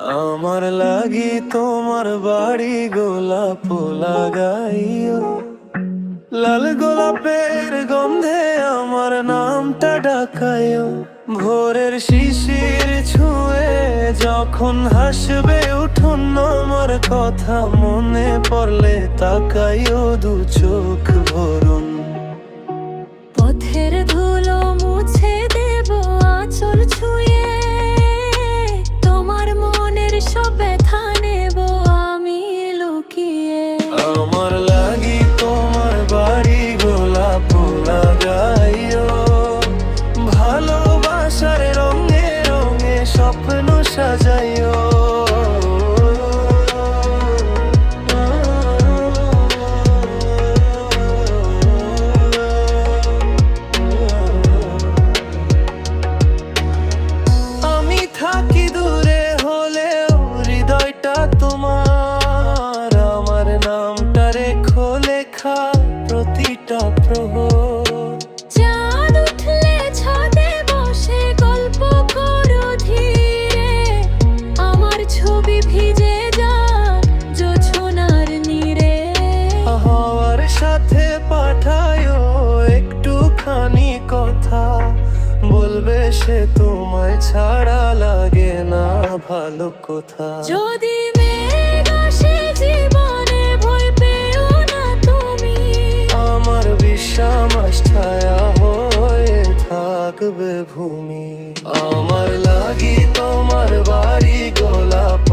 আমার লাগি তোমার বাড়ি গোলাপ লাগাইও। লাল গোলাপের গন্ধে আমার নামটা ডাকাইও। ভোরের শিশির ছুঁয়ে যখন হাসবে উঠুন আমার কথা মনে পড়লে তাকাইও দু চোখ ভরুন। লেখা প্রতিটা প্রহর। চাঁদ উঠলে ছাদে বসে গল্প করো ধীরে। আমার ছবি ভিজে যাক জোছনার নীরে। হাওয়ার সাথে পাঠায়ও একটুখানি কথা। বলবে সে তোমায় ছাড়া লাগে না ভালো কথা। যদি শ্যামাস ছায়া হয়ে থাকবে ভূমি। আমার লাগি তোমার বাড়ি গোলাপ